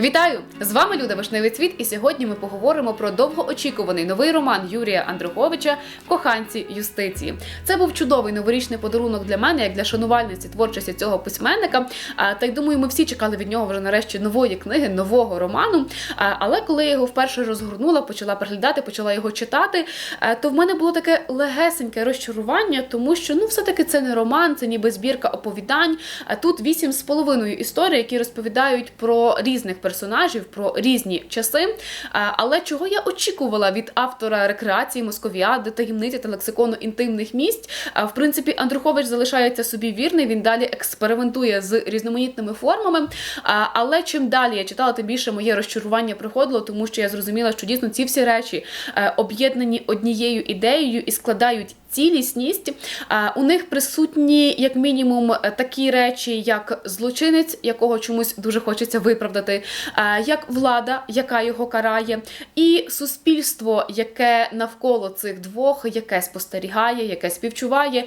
Вітаю! З вами Люда Вишневий Цвіт, і сьогодні ми поговоримо про довгоочікуваний новий роман Юрія Андруховича Коханці юстиції. Це був чудовий новорічний подарунок для мене, як для шанувальниці творчості цього письменника. Та й думаю, ми всі чекали від нього вже нарешті нової книги, нового роману. Але коли я його вперше розгорнула, почала переглядати, почала його читати, то в мене було таке легесеньке розчарування, тому що ну все-таки це не роман, це ніби збірка оповідань. Тут вісім з половиною історій, які розповідають про різних персонажів, про різні часи. Але чого я очікувала від автора рекреації, московіади, таємниці та лексикону інтимних місць? В принципі, Андрухович залишається собі вірний. Він далі експериментує з різноманітними формами. Але чим далі я читала, тим більше моє розчарування приходило, тому що я зрозуміла, що дійсно ці всі речі е, об'єднані однією ідеєю і складають цілісність. У них присутні, як мінімум, е, такі речі, як злочинець, якого чомусь дуже хочеться виправдати, як влада, яка його карає, і суспільство, яке навколо цих двох, яке спостерігає, яке співчуває,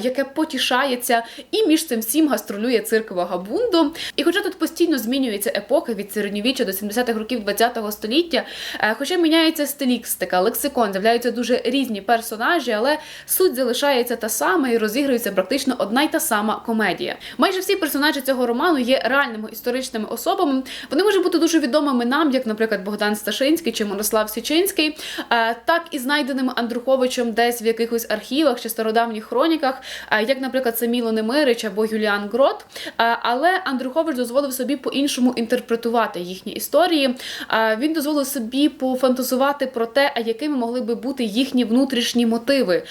яке потішається, і між цим всім гастролює цирк Вагабунду. І хоча тут постійно змінюється епоха від середньовіччя до 70-х років ХХ століття, е, хоча міняється стилістика, лексикон, з'являються дуже різні персонажі, але суть залишається та сама і розігрується практично одна й та сама комедія. Майже всі персонажі цього роману є реальними історичними особами. Вони можуть бути дуже відомими нам, як, наприклад, Богдан Сташинський чи Мирослав Січинський, е, так і знайденими Андруховичем десь в якихось архівах чи стародавніх хроніках, е, як, наприклад, Саміло Немирич або Юліан Грот. Е, Але Андрухович дозволив собі по-іншому інтерпретувати їхні історії. Він дозволив собі пофантазувати про те, якими могли би бути їхні внутрішні мотиви,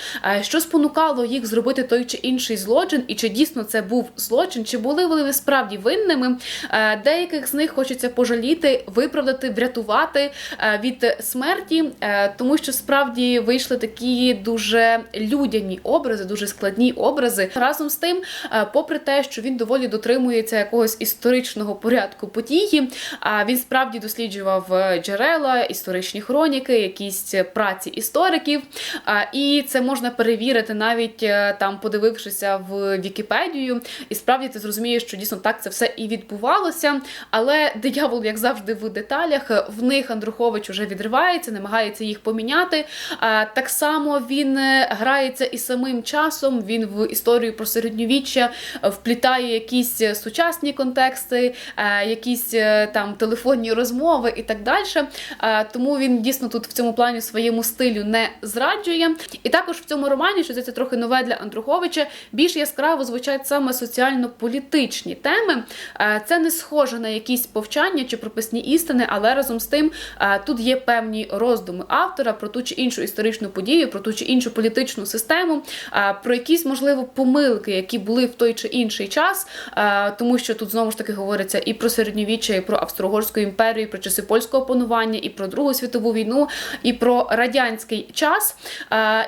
що спонукало їх зробити той чи інший злочин, і чи дійсно це був злочин, чи були вони справді винними. Е, Деяких з них хочеться пожаліти, виправдати, врятувати е, від смерті, е, тому що справді вийшли такі дуже людяні образи, дуже складні образи. Разом з тим, е, попри те, що він доволі дотримується якогось історичного порядку події, а він справді досліджував е, джерела, історичні хроніки, якісь праці істориків. І це можна перевірити навіть е, там, подивившися в Вікіпедію, і справді ти зрозумієш, що дійсно так це все і відбувалося. Але диявол, як завжди, в деталях, в них Андрухович уже відривається, намагається їх поміняти. Так само він е, грається і самим часом. Він в історію про середньовіччя е, вплітає якісь сучасні контексти, якісь там телефонні розмови і так далі. Тому він дійсно тут в цьому плані своєму стилю не зраджує. І також в цьому романі, що це трохи нове для Андруховича, більш яскраво звучать саме соціально-політичні теми. Е, Це не схоже на якісь повчання чи прописні істини, але разом з тим е, тут є певні роздуми автора про ту чи іншу історичну подію, про ту чи іншу політичну систему, е, про якісь можливо помилки, які були в той чи інший час, тому що тут знову ж таки говориться і про середньовіччя, і про Австро-Угорську імперію, і про часи польського панування, і про Другу світову війну, і про радянський час.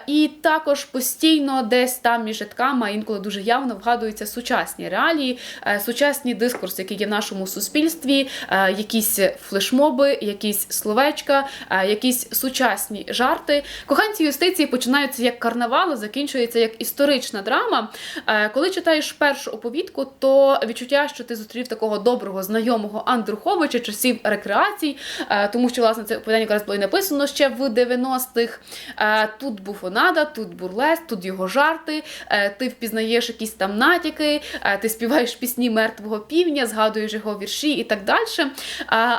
І також постійно десь там між рядками, а інколи дуже явно вгадуються сучасні реалії, е, сучасні дискурси, які є в нашому суспільстві, е, якісь флешмоби, якісь словечка, е, якісь сучасні жарти. Коханці юстиції починаються як карнавал, закінчується як історична драма. Коли читаєш першу оповідку, то відчуття, що ти зустрів такого доброго знайомого Андруховича часів рекреацій, тому що власне це оповідання якраз було і написано ще в 90-х. Е, Тут буфонада, тут бурлес, тут його жарти. е, Ти впізнаєш якісь там натяки, е, ти співаєш пісні мертвого півня, згадуєш його вірші і так далі.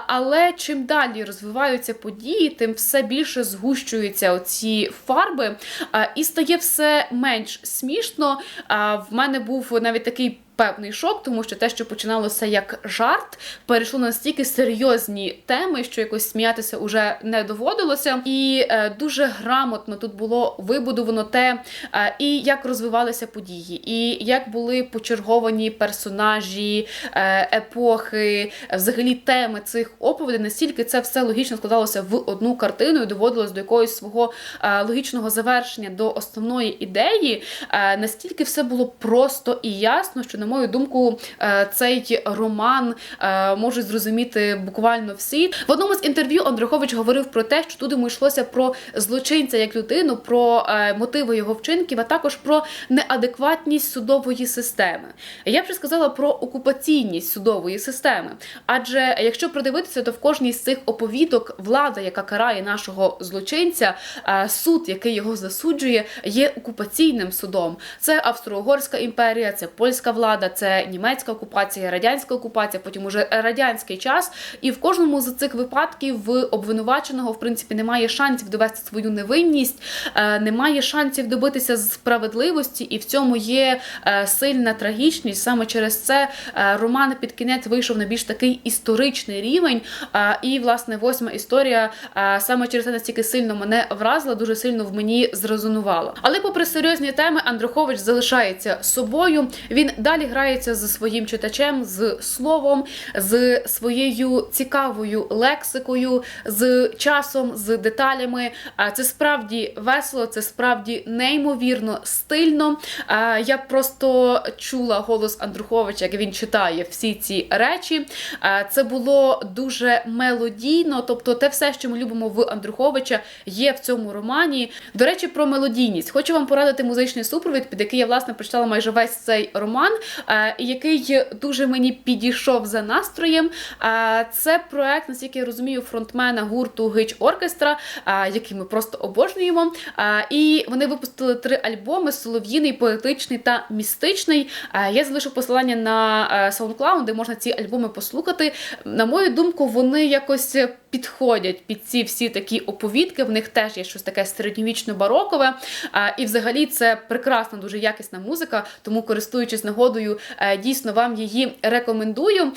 Але чим далі розвиваються події, тим все більше згущуються оці фарби, е, і стає все менш смішно. В мене був навіть такий. Певний шок, тому що те, що починалося як жарт, перейшло на настільки серйозні теми, що якось сміятися уже не доводилося, і е, дуже грамотно тут було вибудовано те, е, і як розвивалися події, і як були почерговані персонажі, е, епохи, взагалі теми цих оповідей. Настільки це все логічно складалося в одну картину і доводилось до якогось свого е, логічного завершення, до основної ідеї. Е, настільки все було просто і ясно, що на мою думку, е, цей роман е, можуть зрозуміти буквально всі. В одному з інтерв'ю Андрухович говорив про те, що тут йому йшлося про злочинця як людину, про е, мотиви його вчинків, а також про неадекватність судової системи. Я б ще сказала про окупаційність судової системи. Адже якщо придивитися, то в кожній з цих оповідок влада, яка карає нашого злочинця, суд, який його засуджує, є окупаційним судом. Це Австро-Угорська імперія, це польська влада, це німецька окупація, радянська окупація, потім уже радянський час. І в кожному з цих випадків обвинуваченого в принципі немає шансів довести свою невинність, е, немає шансів добитися справедливості, і в цьому є е, сильна трагічність. Саме через це е, роман під кінець вийшов на більш такий історичний рівень. І власне восьма історія саме через це настільки сильно мене вразила, дуже сильно в мені зрезонувала. Але, попри серйозні теми, Андрухович залишається собою. Він далі грається зі своїм читачем, з словом, з своєю цікавою лексикою, з часом, з деталями. Це справді весело, це справді неймовірно стильно. Я просто чула голос Андруховича, як він читає всі ці речі. Це було дуже мелодійно, тобто те все, що ми любимо в Андруховича, є в цьому романі. До речі, про мелодійність. Хочу вам порадити музичний супровід, під який я власне прочитала майже весь цей роман, який дуже мені підійшов за настроєм. Е, Це проект, наскільки я розумію, фронтмена гурту Гич Оркестра, е, який ми просто обожнюємо. Е, І вони випустили три альбоми: солов'їний, поетичний та містичний. Е, Я залишу посилання на е, SoundCloud, де можна ці альбоми послухати. На мою думку, вони якось підходять під ці всі такі оповідки. В них теж є щось таке середньовічно-барокове. І взагалі це прекрасна, дуже якісна музика. Тому, користуючись нагодою, е, дійсно вам її рекомендую.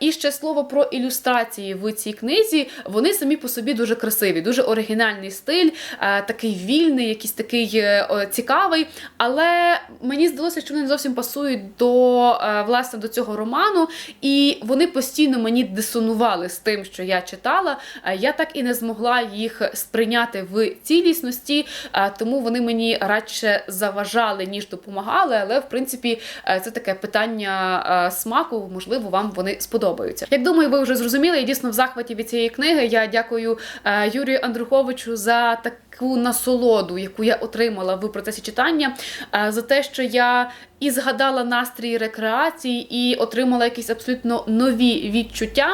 І ще слово про ілюстрації в цій книзі. Вони самі по собі дуже красиві, дуже оригінальний стиль, е, такий вільний, якийсь такий е, цікавий. Але мені здалося, що вони не зовсім пасують до е, власне до цього роману, і вони постійно мені дисонували з тим, що я читала. Е, Я так і не змогла їх сприйняти в цілісності, е, тому вони мені радше заважали, ніж допомагали. Але в принципі е, це таке питання е, смаку. Можливо, вам вони сподобаються. Як думаю, ви вже зрозуміли, я дійсно в захваті від цієї книги. Я дякую е, Юрію Андруховичу за таку насолоду, яку я отримала в процесі читання, е, за те, що я і згадала настрій рекреації, і отримала якісь абсолютно нові відчуття.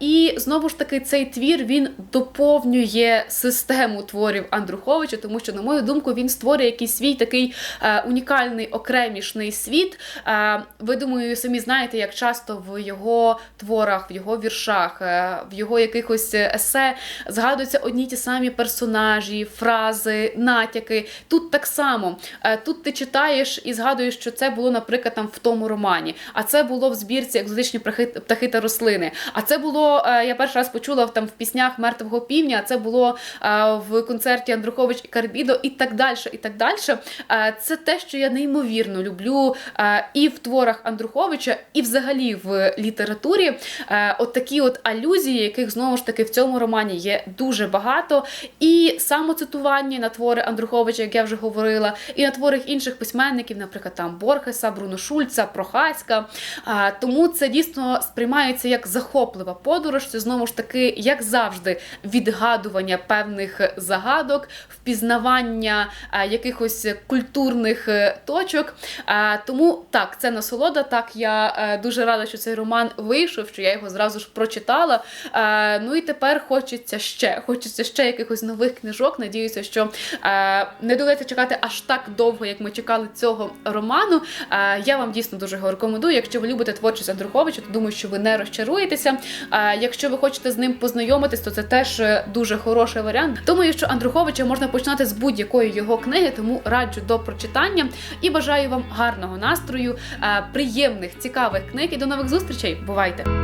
І знову ж таки, цей твір він доповнює систему творів Андруховича, тому що, на мою думку, він створює якийсь свій такий е, унікальний окремішний світ. Ви думаю, самі знаєте, як часто в його творах, в його віршах, е, в його якихось есе згадуються одні ті самі персонажі, фрази, натяки. Тут так само. Е, Тут ти читаєш і згадуєш, що це було, наприклад, там в тому романі, а це було в збірці екзотичні птахи, та рослини. А це було, е, я перший раз почула там в піснях мертвого півня, а це було е, в концерті Андрухович і Карбідо, і так далі. І так далі. Е, Це те, що я неймовірно люблю і в творах Андруховича, і взагалі в літературі. От такі от алюзії, яких знову ж таки в цьому романі є дуже багато. І самоцитування на твори Андруховича, як я вже говорила, і на твори інших письменників, наприклад, там Борхеса, Бруно Шульца, Прохаська. Тому це дійсно сприймається як захоплива подорож. Це знову ж таки, як завжди, відгадування певних загадок, впізнавання якихось культурних е, точок. Тому так, це насолода. Так, я е, дуже рада, що цей роман вийшов, що я його зразу ж прочитала. Ну і тепер хочеться ще, хочеться ще якихось нових книжок. Надіюся, що е, не доведеться чекати аж так довго, як ми чекали цього роману. Е, Я вам дійсно дуже його рекомендую. Якщо ви любите творчість Андруховича, то думаю, що ви не розчаруєтеся. Е, Якщо ви хочете з ним познайомитись, то це теж е, дуже хороший варіант. Думаю, що Андруховича можна починати з будь-якої його книги, тому раджу до прочитання і бажаю вам гарного настрою, приємних, цікавих книг і до нових зустрічей. Бувайте!